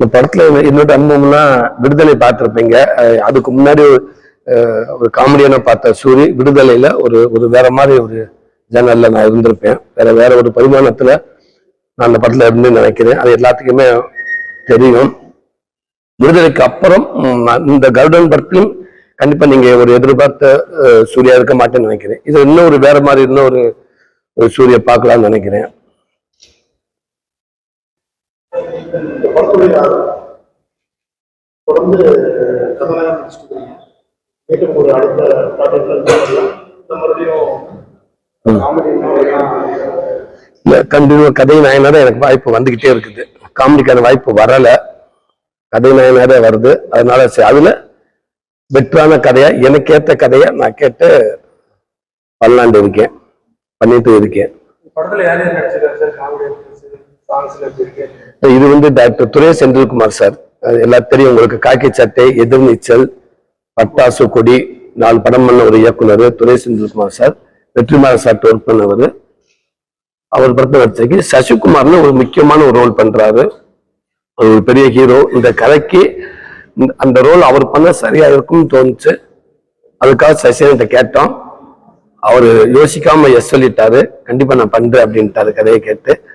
இந்த படத்துல என்னோட அனுபவம்னா விடுதலை பார்த்துருப்பீங்க. அதுக்கு முன்னாடி ஒரு காமெடியான பார்த்த சூரி விடுதலையில ஒரு ஒரு வேற மாதிரி ஒரு ஜேனல்ல நான் இருந்திருப்பேன். வேற வேற ஒரு பரிமாணத்துல நான் அந்த படத்துல இருந்து நினைக்கிறேன். அது எல்லாத்துக்குமே தெரியும். விடுதலைக்கு அப்புறம் இந்த கருடன் படத்திலும் கண்டிப்பா நீங்க ஒரு எதிர்பார்த்த சூரியா சூர்யா இருக்க மாட்டேன்னு நினைக்கிறேன். இது இன்னும் ஒரு வேற மாதிரி இன்னும் ஒரு ஒரு சூரிய பார்க்கலாம்னு நினைக்கிறேன். படத்துடைய தொடர்ந்து கதாநாயகன் நடிச்சிட்டு மீண்டும் ஒரு அடுத்த ப்ராஜெக்ட்ல மறுபடியும் கண்டினியூ கதை நாயனார எனக்கு வாய்ப்பு வந்துகிட்டே இருக்குது. காமெடிக்கான வாய்ப்பு வரல. கதை நாயனாரே வருது. அதனால சரி, அதுல வெற்றான கதையா எனக்கு ஏத்த கதையா நான் கேட்டு பண்ணலாண்டு இருக்கேன். பண்ணிட்டு இருக்கேன். படத்துல யார் யார் நடிச்சிருக்காரு சார்? காமெடி சாங்ஸ்ல எப்படி இருக்கு இது வந்து டாக்டர் துரை செந்தில்குமார் சார். எல்லாம் தெரியும். உங்களுக்கு காக்கி சட்டை எதிர்நீச்சல் பட்டாசு கொடி நாலு படம் பண்ண ஒரு இயக்குனர் Durai Senthilkumar sir. Vetrimaaran sir work பண்ணவர். அவர் படத்தை நடிச்சிருக்கு சசிகுமார்னு ஒரு முக்கியமான ஒரு ரோல் பண்றாரு. அவர் ஒரு பெரிய ஹீரோ இந்த கதைக்கு இந்த- அந்த ரோல் அவர் பண்ண சரியா இருக்கும்னு தோணுச்சு. அதுக்காக சசிகிட்ட கேட்டோம். அவர் யோசிக்காம எஸ் சொல்லிட்டாரு. கண்டிப்பா நான் பண்றேன் அப்படின்ட்டாரு கதையை கேட்டு.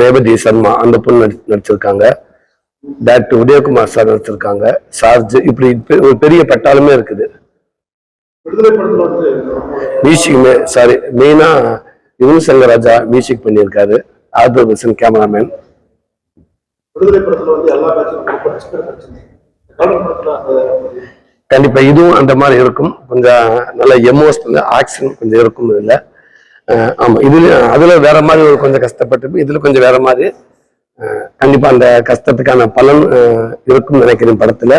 ரேவதி சர்மா அந்த பொண்ணு நடிச்சிருக்காங்க. டாக்டர் உதயகுமார் சார் நடிச்சிருக்காங்க. சார்ஜ் இப்படி ஒரு பெரிய பட்டாளமே இருக்குது. மியூசிக்குமே சாரி மெயினா யுவன் சங்கர் ராஜா மியூசிக் பண்ணியிருக்காரு. ஆதர் விசன் கேமராமேன். கண்டிப்பா இதுவும் அந்த மாதிரி இருக்கும். கொஞ்சம் நல்ல எமோஷனல் ஆக்ஷன் கொஞ்சம் இருக்கும் இல்லை. ஆமா. இதுல அதுல வேற மாதிரி ஒரு கொஞ்சம் கஷ்டப்பட்டு இதுல கொஞ்சம் வேற மாதிரி கண்டிப்பா அந்த கஷ்டத்துக்கான பலன் இருக்கும்னு நினைக்கிறேன் படத்துல.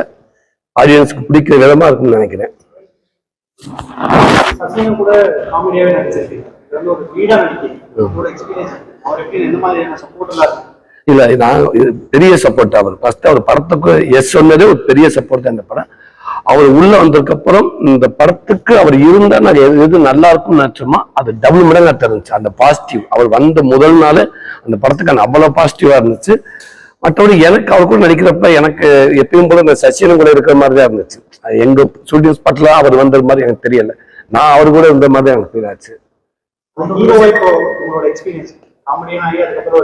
ஆடியன்ஸ்க்கு பிடிக்கிற விதமா இருக்கும்னு நினைக்கிறேன். இல்ல நான் இது பெரிய சப்போர்ட் அவர். ஃபர்ஸ்ட் அவர் படத்துக்கு எஸ் சொன்னதே ஒரு பெரிய சப்போர்ட் தான் இந்த படம். அவர் உள்ள வந்ததுக்கு அப்புறம் இந்த படத்துக்கு அவர் இருந்தா நான் எது எது நல்லா இருக்கும்னு நினைச்சோமோ அது டபுள் மடங்கா தெரிஞ்சுச்சு அந்த பாசிட்டிவ் அவர் வந்த முதல் நாள் அந்த படத்துக்கு அவ்வளவு பாசிட்டிவா இருந்துச்சு. மற்றபடி எனக்கு அவர் கூட நடிக்கிறப்ப எனக்கு எப்பயும் போல இந்த சசியனும் கூட இருக்கிற மாதிரி தான் இருந்துச்சு. எங்க ஷூட்டிங் ஸ்பாட்ல அவர் வந்தது மாதிரி எனக்கு தெரியல. நான் அவர் கூட இருந்த மாதிரி எனக்கு ஃபீல் ஆச்சு அதுக்கப்புறம்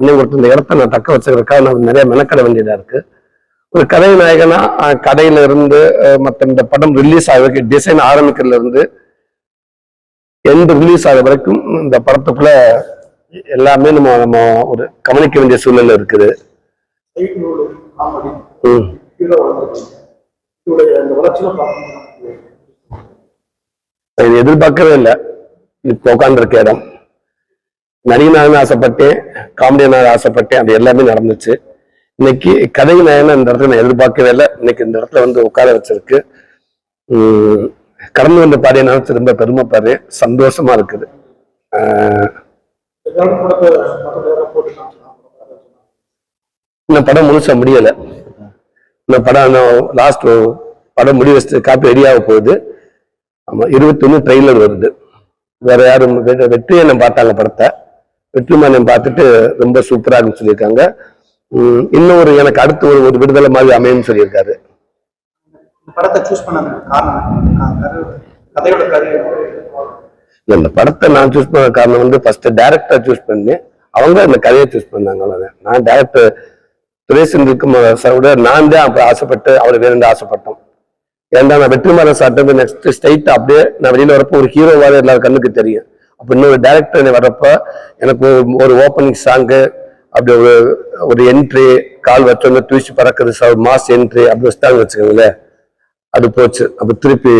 அண்ணன் கொடுத்த இந்த இடத்த நான் தக்க வச்சுக்கிறதுக்காக நான் நிறைய மெனக்கட வேண்டியதா இருக்கு. ஒரு கதை நாயகனா கடையில கதையில இருந்து மற்ற இந்த படம் ரிலீஸ் ஆகிறதுக்கு டிசைன் ஆரம்பிக்கிறதுல இருந்து எந்த ரிலீஸ் ஆகிற வரைக்கும் இந்த படத்துக்குள்ள எல்லாமே நம்ம நம்ம ஒரு கவனிக்க வேண்டிய சூழ்நிலை இருக்குது. ம். இது எதிர்பார்க்கவே இல்லை. இப்போ உட்காந்துருக்க இடம். நடிகனாக ஆசைப்பட்டேன் காமெடியனாக ஆசைப்பட்டேன் அது எல்லாமே நடந்துச்சு. இன்னைக்கு கதை நாயனா இந்த இடத்துல நான் எதிர்பார்க்கவே இல்லை. இன்னைக்கு இந்த இடத்துல வந்து உட்கார வச்சிருக்கு. கடந்து வந்த பாதையை நினைச்சு ரொம்ப பெருமைப்படுறேன். சந்தோஷமா இருக்குது. இந்த படம் முழுசா முடியல. இந்த படம் லாஸ்ட் படம் முடி வச்சு காப்பி ரெடியாக போகுது. ஆமா இருபத்தொன்னு ட்ரெய்லர் வருது. வேற யாரும் வெ- நம்ம பார்த்தாங்க படத்தை. வெற்றிமாறன் பார்த்துட்டு ரொம்ப சூப்பரா இருக்குன்னு சொல்லியிருக்காங்க. இன்னும் ஒரு எனக்கு அடுத்து ஒரு ஒரு விடுதலை மாதிரி அமையும்னு சொல்லியிருக்காரு. இந்த படத்தை நான் சூஸ் பண்ண காரணம் வந்து ஃபர்ஸ்ட் டேரக்டர் சூஸ் பண்ணேன் அவங்க அந்த கதையை சூஸ் பண்ணாங்க நான் டேரக்டர் இருக்கும் விட நான் தான் அப்ப ஆசைப்பட்டு அவர் வேணும்னு ஆசைப்பட்டோம். ஏன்டா நான் வெற்றிமாறன் சாப்பிட்டு நெக்ஸ்ட் ஸ்ட்ரைட் அப்படியே நான் வெளியில வரப்போ ஒரு ஹீரோவாக எல்லாரும் கண்ணுக்கு தெரியும். அப்போ இன்னொரு டேரக்டர் வரப்போ எனக்கு ஒரு- ஓப்பனிங் சாங்கு அப்படி ஒரு ஒரு என்ட்ரி கால் வச்சோன்னு தூசி பறக்குது சார் மாஸ் என்ட்ரி அப்படி வச்சுட்டாங்க வச்சுக்கோங்களேன். அது போச்சு. அப்போ திருப்பி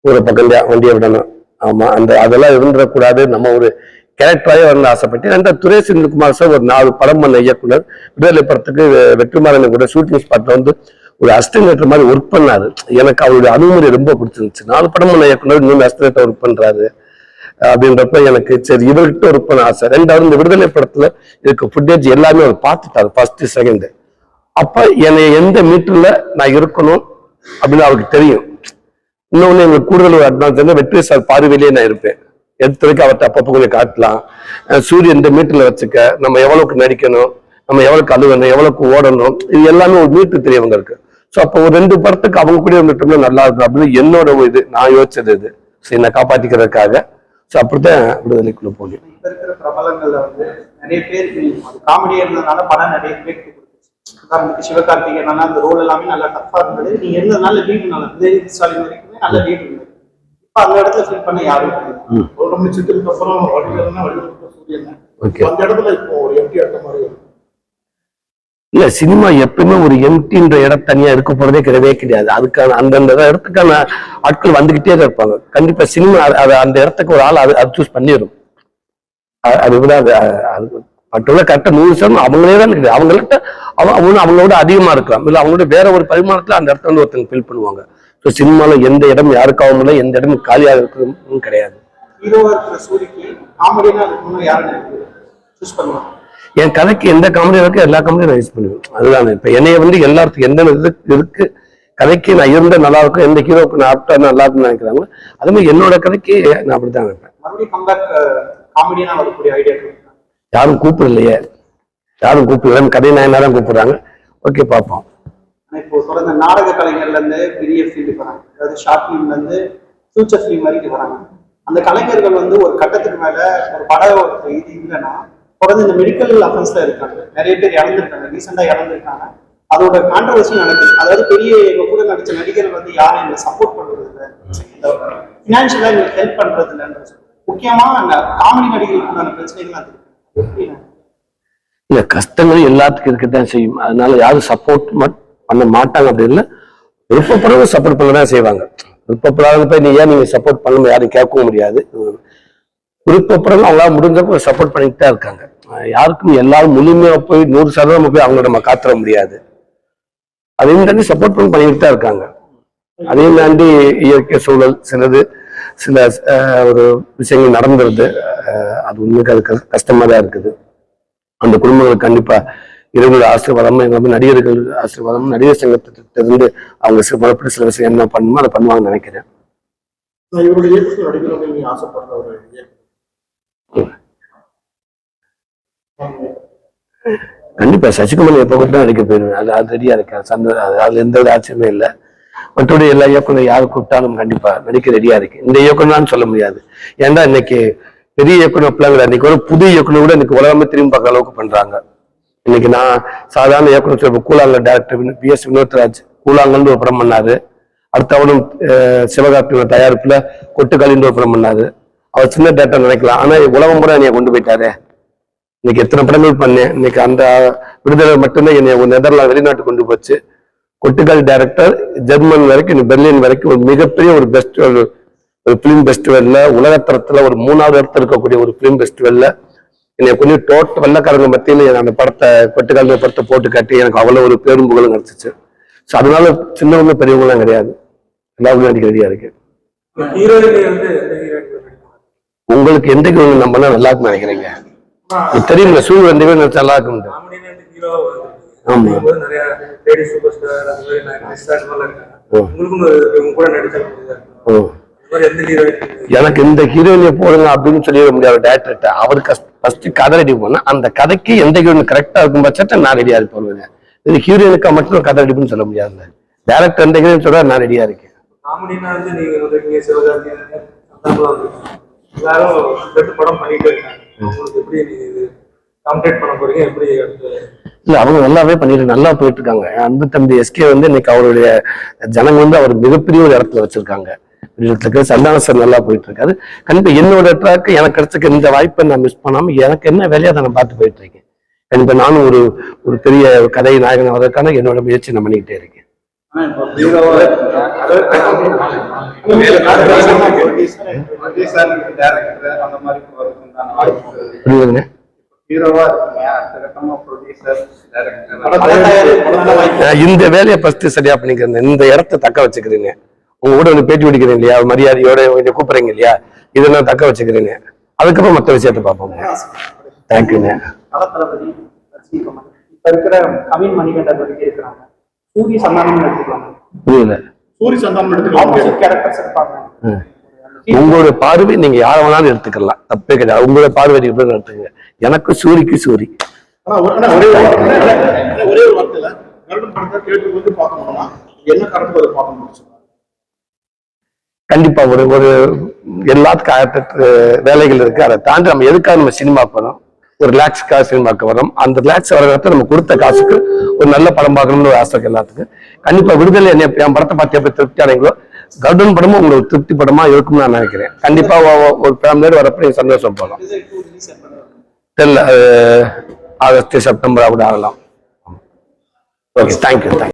ஒரு பக்கம் வண்டியை விடணும். ஆமாம் அந்த அதெல்லாம் இருந்துடக்கூடாது. நம்ம ஒரு கேரக்டராகவே வரணும்னு ஆசைப்பட்டேன் அந்த துரை செந்தில்குமார் சார் ஒரு நாலு படம் பண்ண இயக்குனர். விடுதலை படத்துக்கு வெற்றிமாறன் கூட ஷூட்டிங் ஸ்பாட்ல வந்து ஒரு அஸ்டிமேட்டர் மாதிரி ஒர்க் பண்ணாரு. எனக்கு அவருடைய அனுமதி ரொம்ப பிடிச்சிருந்துச்சு. நாலு படம் பண்ண இயக்குனர் இன்னொன்று அஸ்டிமேட்டர் ஒர்க் பண்ணுறாரு அப்படின்றப்ப எனக்கு சரி இவர்கிட்ட ஒர்க் ஆசை. ரெண்டாவது இந்த விடுதலை படத்துல இருக்க ஃபுட்டேஜ் எல்லாமே அவர் பார்த்துட்டாரு ஃபர்ஸ்ட் செகண்ட் அப்ப என்னை எந்த மீட்டர்ல நான் இருக்கணும் அப்படின்னு அவருக்கு தெரியும். இன்னொன்னு எங்களுக்கு கூடுதல் ஒரு அட்வான்ஸ் வந்து வெற்றி சார் பார்வையிலேயே நான் இருப்பேன். எடுத்ததுக்கு வரைக்கும் அவர்கிட்ட அப்பப்போ கொஞ்சம் காட்டலாம். சூரியன் இந்த மீட்டர்ல வச்சுக்க நம்ம எவ்வளவுக்கு நடிக்கணும் நம்ம எவ்வளவுக்கு அழுகணும் எவ்வளவுக்கு ஓடணும் இது எல்லாமே ஒரு மீட்டர் தெரியும் இருக்கு. ஸோ அப்போ ஒரு ரெண்டு படத்துக்கு அவங்க கூட இருந்துட்டோம்னா நல்லா இருக்கும் அப்படின்னு என்னோட ஒரு இது நான் யோசிச்சது இது. சரி நான் காப்பாற்றிக்கிறதுக்காக ஸோ அப்படித்தான் விடுதலைக்குள்ள போனேன் இப்ப இருக்கிற பிரபலங்கள்ல வந்து நிறைய பேருக்கு அது காமெடியா இருந்ததுனால படம் நிறைய பேருக்கு உதாரணத்துக்கு சிவகார்த்திகேயன் அந்த ரோல் எல்லாமே நல்லா டஃபா இருந்தது. நீங்க இருந்ததுனால லீடு நல்லா உதயநிதி ஸ்டாலின் வரைக்குமே நல்ல லீடு இருந்தது இப்ப அந்த இடத்துல ஃபில் பண்ண யாரும். ஒரு நம்ம சித்திரத்துக்கு அப்புறம் வடிவேல்னா வடிவேலுக்கு சூரியன். அந்த இடத்துல இப்போ ஒரு எம்டி இருக்க மாதிரி. இல்ல சினிமா எப்பவுமே ஒரு எம்டின்ற இடம் தனியா இருக்க போறதே கிடையவே கிடையாது. அதுக்கான அந்தந்த இடத்துக்கான ஆட்கள் வந்துகிட்டே தான் இருப்பாங்க. கண்டிப்பா சினிமா அது- அந்த இடத்துக்கு ஒரு ஆள் அது அது சூஸ் பண்ணிடும் அது விட அது அது மற்றவங்க கரெக்டா நூறு சதவீதம் அவங்களே தான் இருக்குது அவங்கள்ட்ட அவங்க அவங்களோட அதிகமா இருக்கலாம். இல்ல அவங்களோட வேற ஒரு பரிமாணத்துல அந்த இடத்துல வந்து ஒருத்தங்க ஃபில் பண்ணுவாங்க. ஸோ சினிமால எந்த இடம் யாருக்காகவும் இல்லை எந்த இடமும் காலியாக இருக்கிறதும் கிடையாது. என் கதைக்கு எந்த காமெடி இருக்கு எல்லா காமெடியும் நான் யூஸ் பண்ணுவேன் அதுதான். இப்ப என்னைய வந்து எல்லாத்துக்கும் எந்த இது இருக்கு கதைக்கு நான் இருந்த நல்லா இருக்கும் எந்த ஹீரோக்கு நான் ஆப்டா நல்லா இருக்கும்னு நினைக்கிறாங்களோ அதே மாதிரி என்னோட கதைக்கு நான் அப்படித்தான் நினைப்பேன். யாரும் கூப்பிடலையே. யாரும் கூப்பிடல. கதை நாயனா தான் கூப்பிடுறாங்க. ஓகே பார்ப்போம். இப்போ தொடர்ந்து நாடக கலைஞர்ல இருந்து பெரிய ஃபீல்டுக்கு வராங்க. அதாவது ஷார்ட் ஃபிலிம்ல இருந்து ஃபியூச்சர் ஃபிலிம் வரைக்கும் வராங்க. அந்த கலைஞர்கள் வந்து ஒரு கட்டத்துக்கு மேல ஒரு பட ஒரு இது இல்லைன்னா தொடர்ந்து இந்த மெடிக்கல் அஃபென்ஸ்ல இருக்காங்க. நிறைய பேர் இறந்துருக்காங்க. ரீசெண்டா இறந்துருக்காங்க. அதோட கான்ட்ரவர்சி நடக்குது. அதாவது பெரிய எங்க கூட நடிச்ச நடிகர் வந்து யாரும் எங்களை சப்போர்ட் பண்றது இல்லை. ஃபினான்ஷியலா எங்களுக்கு ஹெல்ப் பண்றது இல்லைன்னு முக்கியமா அந்த காமெடி நடிகர்களுக்கான பிரச்சனைகள் அது இல்ல கஷ்டங்கள் எல்லாத்துக்கும் இருக்கத்தான் செய்யும். அதனால யாரும் சப்போர்ட் பண்ண மாட்டாங்க. அப்படி இல்லை. விருப்பப்படுறவங்க சப்போர்ட் பண்ண தான் செய்வாங்க. விருப்பப்படாத போய் நீ ஏன் நீங்க சப்போர்ட் பண்ண யாரும் கேட்கவும் முடியாது. விருப்பப்படுறவங்க அவங்களால முடிஞ்சப்போ சப்போர்ட் பண்ணிட்டு தான் இருக்காங்க. யாருக்கும் எல்லாரும் முழுமையா போய் நூறு சதவீதம் போய் அவங்கள நம்ம காத்துற முடியாது. அதையும் தாண்டி சப்போர்ட் பண்ணி பண்ணிட்டு தான் இருக்காங்க. அதையும் தாண்டி இயற்கை சூழல் சிலது சில ஒரு விஷயங்கள் நடந்துருது. அது உண்மைக்கு அது கஷ்ட- கஷ்டமா தான் இருக்குது. அந்த குடும்பங்களுக்கு கண்டிப்பா இறைவனோட ஆசீர்வாதம் எங்க வந்து நடிகர்கள் ஆசீர்வாதம் நடிகர் சங்கத்திலிருந்து அவங்க சில முறைப்படி சில விஷயம் என்ன பண்ணுமோ அதை பண்ணுவாங்கன்னு நினைக்கிறேன். கண்டிப்பா சசிகுமார் எப்போ கூட நடிக்க போயிருவேன் அது அது ரெடியா இருக்கேன் சந்த அது அதுல எந்த ஒரு ஆச்சரியமே இல்லை. மற்றபடி எல்லா இயக்குனர் யாரு கூப்பிட்டாலும் கண்டிப்பா நடிக்க ரெடியா இருக்கு. இந்த இயக்குனர்னு சொல்ல முடியாது. ஏன்டா இன்னைக்கு பெரிய இயக்குனர் பிள்ளைங்க இல்லை. இன்னைக்கு ஒரு புது இயக்குனர் கூட இன்னைக்கு உலகமே திரும்பி பார்க்குற அளவுக்கு பண்றாங்க. இன்னைக்கு நான் சாதாரண இயக்குனர் சொல்ல Koozhangal director P. S. Vinothraj கூழாங்கல்னு ஒரு படம் பண்ணாரு. அடுத்தவனும் அவனும் அஹ், தயாரிப்புல கொட்டுக்காலின்னு ஒரு படம் பண்ணாரு. அவர் சின்ன டேரக்டர் நினைக்கலாம். ஆனா உலகம் கூட என்னைய கொண்டு போயிட்டாரே. இன்னைக்கு எத்தனை படங்கள் பண்ணேன் இன்னைக்கு அந்த விடுதலை மட்டும்தான் என்னை நெதர்லாந்து வெளிநாட்டு கொண்டு போச்சு. கொட்டுக்கால் டைரக்டர் ஜெர்மன் வரைக்கும் பெர்லின் வரைக்கும் ஒரு மிகப்பெரிய ஒரு பெஸ்ட் ஒரு ஒரு பிலிம் ஃபெஸ்டிவல்ல உலகத்தரத்துல ஒரு மூணாவது இடத்துல இருக்கக்கூடிய ஒரு பிலிம் ஃபெஸ்டிவல்ல என்னை கொஞ்சம் டோட்ட வெள்ளக்காரங்க மத்தியில் அந்த படத்தை கொட்டுக்கால் படத்தை போட்டு காட்டி எனக்கு அவ்வளவு ஒரு பேரும் புகழும் கிடைச்சிச்சு. ஸோ அதனால சின்னவங்க பெரியவங்களாம் கிடையாது. எல்லாருமே நடிக்க ரெடியா இருக்கு. உங்களுக்கு எந்த நம்பனா நல்லா இருக்கும்னு நினைக்கிறீங்க? இது தெரியுமில்ல சூழ் ஹீரோயின் நல்லா இருக்கும். எனக்கு இந்த ஹீரோயின் போடுங்க அப்படின்னு சொல்லிட முடியாது. டேரக்டர்கிட்ட அவருக்கு ஃபர்ஸ்ட் கதை ரெடி பண்ணா அந்த கதைக்கு எந்த ஹீரோயின் கரெக்டா இருக்கும் பட்சத்தை நான் ரெடியா போடுவேன் இது ஹீரோயினுக்கா மட்டும் கதை ரெடி பண்ணி சொல்ல முடியாது. டேரக்டர் எந்த ஹீரோயின் சொல்றா நான் ரெடியா இருக்கேன். காமெடினா உங்களுக்கு எப்படி நீங்க இது காம்படேட் பண்ண போறீங்க எப்படி அடுத்து இல்ல அவங்க நல்லாவே பண்ணிட்டு நல்லா போயிட்டு இருக்காங்க அன்பு தம்பி எஸ்கே வந்து இன்னைக்கு அவருடைய ஜனங்க வந்து அவர் மிகப்பெரிய ஒரு இடத்துல வச்சிருக்காங்க சந்தான சார் நல்லா போயிட்டு இருக்காரு கண்டிப்பா என்னோட ட்ராக் எனக்கு கிடைச்ச இந்த வாய்ப்பை நான் மிஸ் பண்ணாம எனக்கு என்ன வேலையை அதை நான் பார்த்து போயிட்டு இருக்கேன் கண்டிப்பா நானும் ஒரு ஒரு பெரிய கதை நாயகன் வர்றதுக்கான என்னோட முயற்சி நான் பண்ணிக்கிட்டே இருக்கேன் அந்த மாதிரி புரியுதுங்க. இந்த வேலையை ஃபர்ஸ்ட் சரியா பண்ணிக்கிறேன். இந்த இடத்த தக்க வச்சுக்கிறேங்க. உங்க கூட வந்து பேட்டி பிடிக்கிறேன் இல்லையா? மரியாதையோட என்னை கூப்பிடுறீங்க இல்லையா? இதை நான் தக்க வச்சுக்கிறேங்க. அதுக்கப்புறம் மற்ற விஷயத்தை பார்ப்போங்க. தேங்க்யூங்க இருக்கிற கவின் மணிகண்டன் வரைக்கும் இருக்கிறாங்க. சூரிய சந்தானம் எடுத்துக்கலாம் புரியல. சூரிய சந்தானம் எடுத்துக்கலாம் கேரக்டர்ஸ் இருப்பாங்க ம். உங்களோட பார்வை நீங்க யார வேணாலும் எடுத்துக்கலாம். தப்பே கிடையாது. உங்களோட பார்வை நீங்க எடுத்துக்கங்க எனக்கு சூரிக்கு சூரி. வார்த்தை- கண்டிப்பா ஒரு ஒரு எல்லாத்துக்கும் ஆயிரத்தெட்டு வேலைகள் இருக்கு. அதை தாண்டி நம்ம எதுக்காக நம்ம சினிமா போறோம் ஒரு ரிலாக்ஸ்க்காக சினிமாக்கு வரோம். அந்த ரிலாக்ஸ் வர இடத்துல நம்ம கொடுத்த காசுக்கு ஒரு நல்ல படம் பார்க்கணும்னு ஒரு ஆசை எல்லாத்துக்கும். கண்டிப்பா விடுதலை என்ன என் படத்தை பார்த்து எப்படி திருப்தி அடைங்களோ கருடன் படமும் உங்களுக்கு திருப்தி படமா இருக்கும்னு நான் நினைக்கிறேன். கண்டிப்பா ஒரு ஃபேமிலியோட வரப்ப நீங்க சந்தோஷம் போகலாம் தெரியல ஆகஸ்ட் செப்டம்பர் அப்படி ஆகலாம். Okay thank you thank you